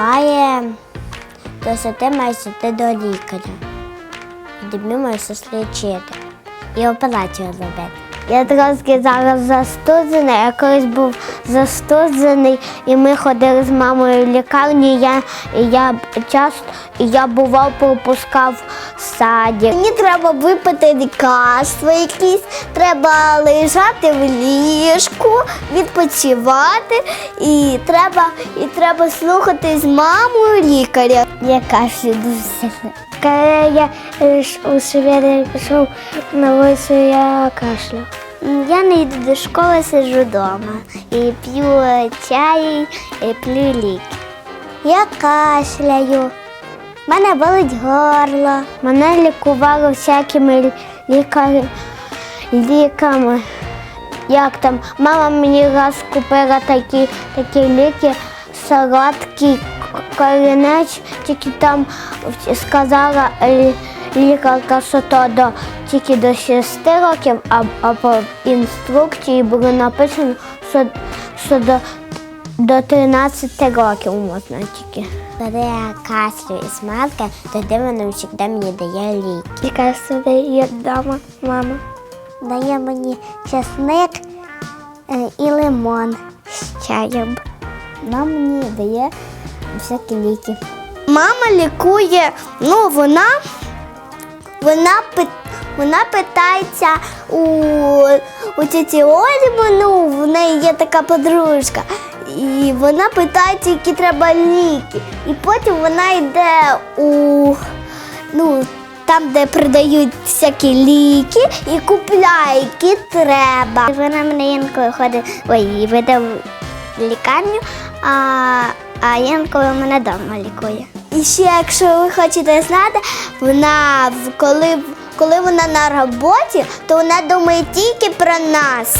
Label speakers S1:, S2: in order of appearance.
S1: буває, то що ти маєш йти до лікаря. І тобі маєш лічити і операцію робити. Я трошки зараз застуджений, я колись був застуджений, і ми ходили з мамою в лікарню, я, я часто я бував пропускав садик. Мені треба випити лікарства якісь, треба лежати в ліжку, відпочивати, і треба, і треба слухати з мамою лікаря. Я кашлю дуже. Коли я у шведи пішов на вулицю, я кашляв. Я не йду до школи, сиджу вдома і п'ю чай, і п'ю ліки. Я кашляю, мене болить горло. Мене лікували всякими лікарями. ліками. Як там, мама мені раз купила такі, такі ліки, солодкий корінець, тільки там сказала е, лікарка, що то до, тільки до 6 років, а, а по інструкції було написано, що, що до, до 13 років можна тільки. Коли я кашлю і смарка, тоді вона завжди мені дає ліки. Лікарство дає вдома мама. Дає мені чесник е, і лимон з чаєм. Мама мені дає всякі ліки. Мама лікує, ну вона, вона, вона питається у, у тіті Олі, ну, в неї є така подружка. І вона питається, які треба ліки. І потім вона йде у ну, там, де продають всякі ліки, і купляє, які треба. Вона мене інколи ходить, ой, веде в лікарню, а, а інколи мене вдома лікує. І ще, якщо ви хочете знати, вона коли, коли вона на роботі, то вона думає тільки про нас.